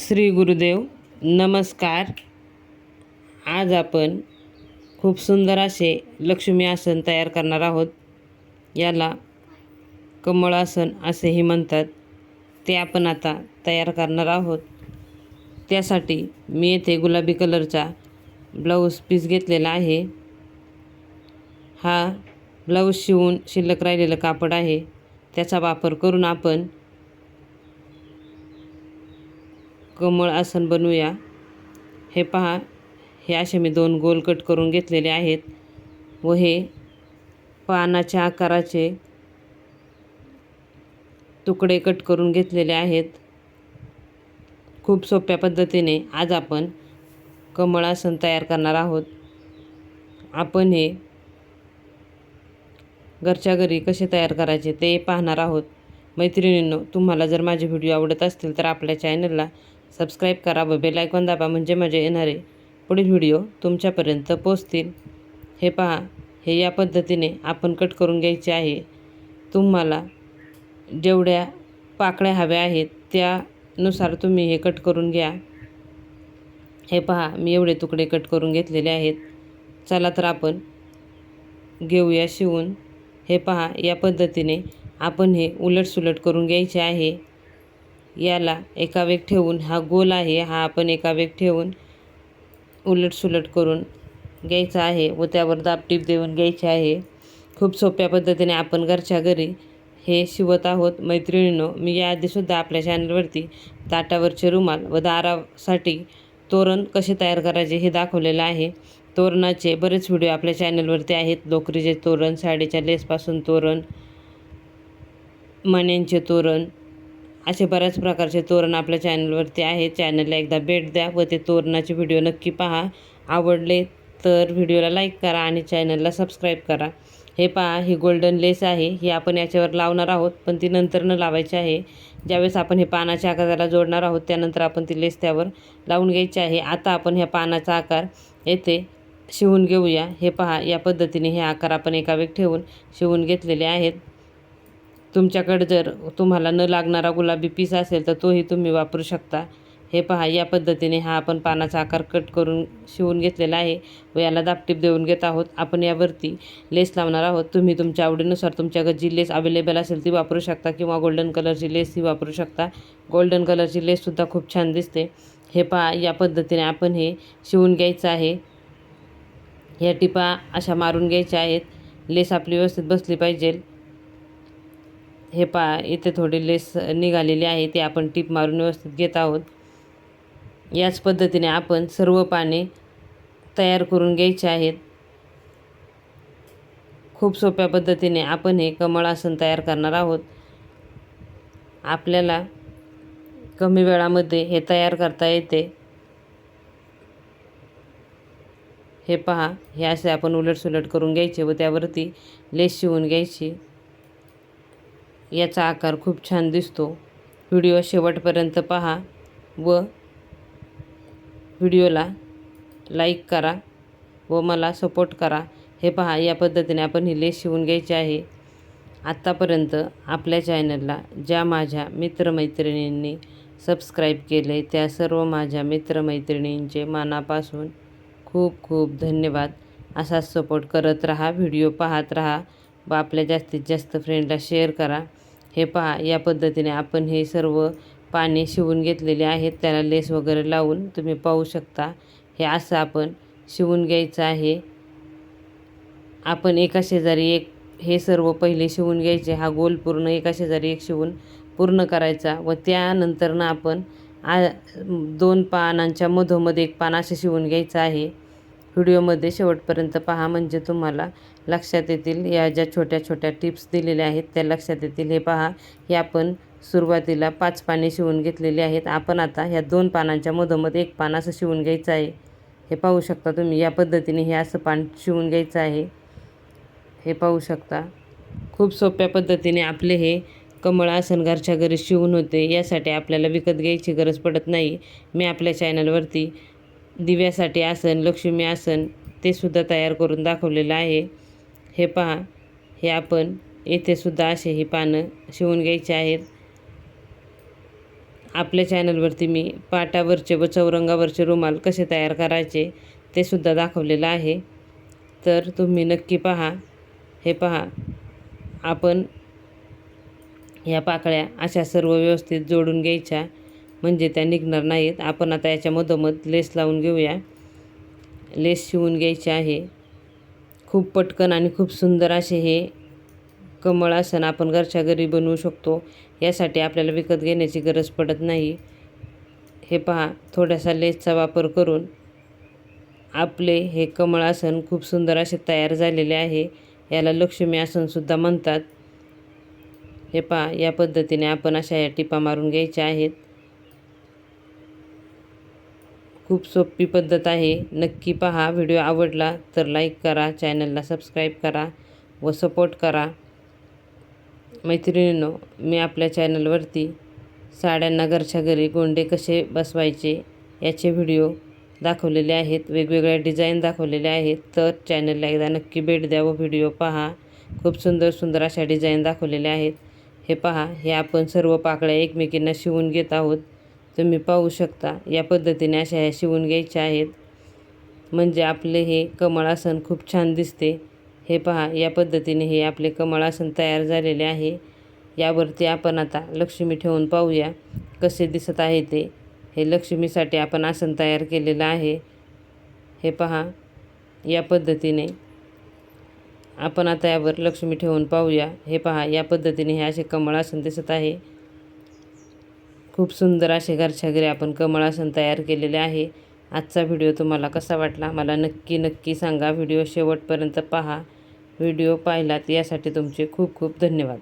श्री गुरुदेव नमस्कार. आज आपण खूप सुंदर असे लक्ष्मी आसन तयार करणार आहोत. याला कमळासन असेही म्हणतात. ते आपण आता तयार करणार आहोत. त्यासाठी मी येथे गुलाबी कलरचा ब्लाऊज पीस घेतलेला आहे. हा ब्लाऊज शिवून शिल्लक राहिलेलं कापड आहे. त्याचा वापर करून आपण कमळ आसन बनवूया. हे पहा हे असे मी दोन गोल कट करून घेतलेले आहेत व हे पानाच्या आकाराचे तुकडे कट करून घेतलेले आहेत. खूप सोप्या पद्धतीने आज आपण कमळ आसन तयार करणार आहोत. आपण हे घरच्या घरी कसे तयार करायचे ते पाहणार आहोत. मैत्रिणींनो तुम्हाला जर माझे व्हिडिओ आवडत असतील तर आपल्या चॅनलला सबस्क्राईब करा व बेलायकॉन दाबा म्हणजे माझे येणारे पुढील व्हिडिओ तुमच्यापर्यंत पोचतील हे पहा हे या पद्धतीने आपण कट करून घ्यायचे आहे. तुम्हाला जेवढ्या पाकळ्या हव्या आहेत त्यानुसार तुम्ही हे कट करून घ्या. हे पहा मी एवढे तुकडे कट करून घेतलेले आहेत. चला तर आपण घेऊया शिवून. हे पहा या पद्धतीने आपण हे उलटसुलट करून घ्यायचे आहे. याला एका वेग ठेवून हा गोल आहे हा आपण एका वेग ठेवून उलटसुलट करून घ्यायचा आहे व त्यावर दाबटीप देऊन घ्यायचे आहे. खूप सोप्या पद्धतीने आपण घरच्या घरी हे शिवत आहोत. मैत्रिणींनो मी याआधीसुद्धा आपल्या चॅनलवरती ताटावरचे रुमाल व दारासाठी तोरण कसे तयार करायचे हे दाखवलेलं आहे. तोरणाचे बरेच व्हिडिओ आपल्या चॅनलवरती आहेत. लोकरीचे तोरण साडीच्या लेसपासून तोरण मण्यांचे तोरण असे बऱ्याच प्रकारचे तोरण आपल्या चॅनलवरती आहे. चॅनलला एकदा भेट द्या व ते तोरणाचे व्हिडिओ नक्की पहा. आवडले तर व्हिडिओला लाईक करा आणि चॅनलला सबस्क्राईब करा. हे पहा ही गोल्डन लेस आहे. ही आपण याच्यावर लावणार आहोत पण ती नंतर न लावायची आहे. ज्यावेळेस आपण हे पानाच्या आकाराला जोडणार आहोत त्यानंतर आपण ती लेस त्यावर लावून घ्यायची आहे. आता आपण ह्या पानाचा आकार येथे शिवून घेऊया. हे पहा या पद्धतीने हे आकार आपण एका वेग ठेवून शिवून घेतलेले आहेत. तुमच्याकडे जर तुम्हाला न लागणारा गुलाबी पीस असेल तर तोही तुम्ही वापरू शकता. हे पहा या पद्धतीने हा आपण पानाचा आकार कट करून शिवून घेतलेला आहे व याला दापटीप देऊन घेत आहोत. आपण यावरती लेस लावणार आहोत. तुम्ही तुमच्या आवडीनुसार तुमच्याकडे जी लेस अवेलेबल असेल ती वापरू शकता किंवा गोल्डन कलरची लेस ही वापरू शकता. गोल्डन कलरची लेससुद्धा खूप छान दिसते. हे पहा या पद्धतीने आपण हे शिवून घ्यायचं आहे. ह्या टिपा अशा मारून घ्यायच्या आहेत. लेस आपली व्यवस्थित बसली पाहिजे. हे पा इथे थोडी लेस निघालेली आहे ते आपण टीप मारून व्यवस्थित घेत आहोत. याच पद्धतीने आपण सर्व पाने तयार करून घ्यायचे आहेत. खूप सोप्या पद्धतीने आपण हे कमळ आसन तयार करणार आहोत. आपल्याला कमी वेळामध्ये हे तयार करता येते. हे पहा हे असे आपण उलटसुलट करून घ्यायचे व त्यावरती लेस शिवून घ्यायची. याचा आकार खूप छान दिसतो. व्हिडिओ शेवटपर्यंत पहा व व्हिडिओला लाईक करा व मला सपोर्ट करा. हे पहा या पद्धतीने आपण ही लेस शिवून घ्यायची आहे. आत्तापर्यंत आपल्या चॅनलला ज्या माझ्या मित्रमैत्रिणींनी सबस्क्राईब केले त्या सर्व माझ्या मित्रमैत्रिणींचे मनापासून खूप खूप धन्यवाद. असाच सपोर्ट करत राहा व्हिडिओ पाहत राहा व आपल्या जास्तीत जास्त फ्रेंडला शेअर करा. हे पहा या पद्धतीने आपण हे सर्व पाने शिवून घेतलेले आहेत. त्याला लेस वगैरे लावून तुम्ही पाहू शकता. हे असं आपण शिवून घ्यायचं आहे. आपण एका शेजारी एक हे सर्व पहिले शिवून घ्यायचे. हा गोल पूर्ण एका शेजारी एक शिवून पूर्ण करायचा व त्यानंतरनं आपण आ दोन पानांच्या मधोमध एक पान असं शिवून घ्यायचं आहे. व्हिडिओमध्ये शेवटपर्यंत पहा म्हणजे तुम्हाला लक्षात येतील. या ज्या छोट्या छोट्या टिप्स दिलेल्या आहेत त्या लक्षात येतील. हे पहा हे आपण सुरुवातीला पाच पाने शिवून घेतलेली आहेत. आपण आता ह्या दोन पानांच्या मधोमध एक पान असं शिवून घ्यायचं आहे. हे पाहू शकता तुम्ही या पद्धतीने हे असं पान शिवून घ्यायचं आहे. हे पाहू शकता. खूप सोप्या पद्धतीने आपले हे कमळ आसन घरच्या घरी शिवून होते. यासाठी आपल्याला विकत घ्यायची गरज पडत नाही. मी आपल्या चॅनलवरती दिव्यासाठी आसन लक्ष्मी आसन ते सुद्धा तयार करून दाखवलेलं आहे. हे पहा हे आपण येथे सुद्धा असे ही पानं शिवून घ्यायची आहेत. आपल्या चॅनलवरती मी पाटावरचे व चौरंगावरचे रुमाल कसे तयार करायचे ते सुद्धा दाखवलेलं आहे. तर तुम्ही नक्की पहा. हे पहा आपण ह्या पाकळ्या अशा सर्व व्यवस्थित जोडून घ्यायच्या. म्हणजे त्या निघणार नाहीत. आपण आता याच्या मधोमध लेस लावून घेऊया. लेस शिवून घ्यायचे आहे. खूप पटकन आणि खूप सुंदर असे हे कमळ आसन आपण घरच्या घरी बनवू शकतो. यासाठी आपल्याला विकत घेण्याची गरज पडत नाही. हे पहा थोड्यासा लेसचा वापर करून आपले हे कमळ आसन खूप सुंदर असे तयार झालेले आहे. याला लक्ष्मी आसनसुद्धा म्हणतात. हे पहा या पद्धतीने आपण अशा या टिपा मारून घ्यायच्या आहेत. खूप सोपी पद्धत आहे. नक्की पहा. व्हिडिओ आवडला तर लाईक करा चॅनलला सबस्क्राईब करा व सपोर्ट करा. मैत्रिणींनो मी आपल्या चॅनलवरती साड्यांना घरच्या घरी गोंडे कसे बसवायचे याचे व्हिडिओ दाखवलेले आहेत. वेगवेगळ्या डिझाईन दाखवलेले आहेत. तर चॅनलला एकदा नक्की भेट द्या व व्हिडिओ पहा. खूप सुंदर सुंदर अशा डिझाईन दाखवलेल्या आहेत. हे पहा. हे आपण सर्व पाकळ्या एकमेकींना शिवून घेत आहोत. तुम्ही पाहू शकता. या पद्धतीने अशा ह्या शिवून घ्यायच्या आहेत. म्हणजे आपले हे कमळासन खूप छान दिसते. हे पहा या पद्धतीने हे आपले कमळासन तयार झालेले आहे. यावरती आपण आता लक्ष्मी ठेवून पाहूया कसे दिसत आहे ते. हे लक्ष्मीसाठी आपण आसन तयार केलेलं आहे. हे पहा या पद्धतीने आपण आता यावर लक्ष्मी ठेवून पाहूया. हे पहा या पद्धतीने हे असे कमळासन दिसत आहे. खूप सुंदर असे घरच्या घरी आपण कमळासन तयार केलेले आहे. आजचा व्हिडिओ तुम्हाला कसा वाटला? मला नक्की नक्की सांगा. व्हिडिओ शेवटपर्यंत पहा. व्हिडिओ पाहिलात यासाठी तुमचे खूप खूप धन्यवाद.